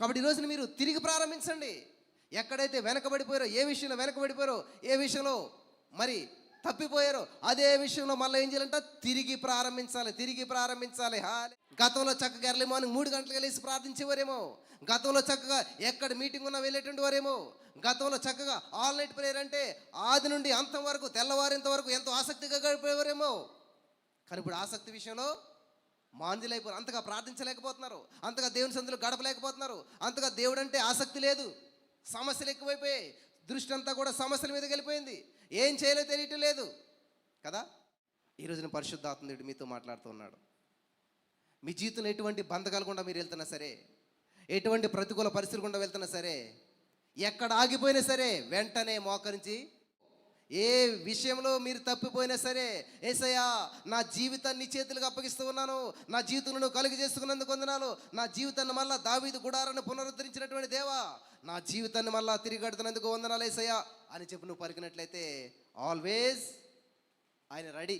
కాబట్టి ఈ రోజున మీరు తిరిగి ప్రారంభించండి. ఎక్కడైతే వెనకబడిపోయారో ఏ విషయంలో వెనకబడిపోయారో ఏ విషయంలో మరి తప్పిపోయారో అదే విషయంలో మళ్ళీ ఏం చేయాలంట? తిరిగి ప్రారంభించాలి తిరిగి ప్రారంభించాలి. హాలి గతంలో చక్కగా ఎర్లీ మార్నింగ్ మూడు గంటలకు వెళ్ళేసి ప్రార్థించేవారేమో. గతంలో చక్కగా ఎక్కడ మీటింగ్ ఉన్నా వెళ్ళేటువంటి వారేమో. గతంలో చక్కగా ఆల్ నైట్ ప్రేయర్ అంటే ఆది నుండి అంతం వరకు తెల్లవారేంత వరకు ఎంతో ఆసక్తిగా గడిపేవారేమో. కానీ ఇప్పుడు ఆసక్తి విషయంలో మాంద్యులైపోయారు అంతగా ప్రార్థించలేకపోతున్నారు. అంతగా దేవుని సందులో గడపలేకపోతున్నారు. అంతగా దేవుడు అంటే ఆసక్తి లేదు. సమస్యలు ఎక్కువైపోయాయి. దృష్టి అంతా కూడా సమస్యల మీద వెళ్ళిపోయింది. ఏం చేయాలో తెలియటం లేదు. కదా? ఈ రోజున మీతో మాట్లాడుతూ ఉన్నాడు. మీ జీవితంలో ఎటువంటి బంధకాలు గుండా మీరు వెళ్తున్నా సరే ఎటువంటి ప్రతికూల పరిస్థితులు గుండా వెళ్తున్నా సరే ఎక్కడ ఆగిపోయినా సరే వెంటనే మోకరించి ఏ విషయంలో మీరు తప్పిపోయినా సరే ఏసయ్యా నా జీవితాన్ని చేతులకు అప్పగిస్తూ ఉన్నాను. నా జీవితంలో నువ్వు కలుగు చేసుకున్నందుకు వందనాలు. నా జీవితాన్ని మళ్ళా దావీదు గుడారాన్ని పునరుద్ధరించినటువంటి దేవా నా జీవితాన్ని మళ్ళా తిరిగి కడుతున్నందుకు వందనాలు ఏసయ్యా అని చెప్పి నువ్వు పలికినట్లయితే ఆల్వేస్ ఆయన రెడీ.